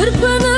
கற்பனை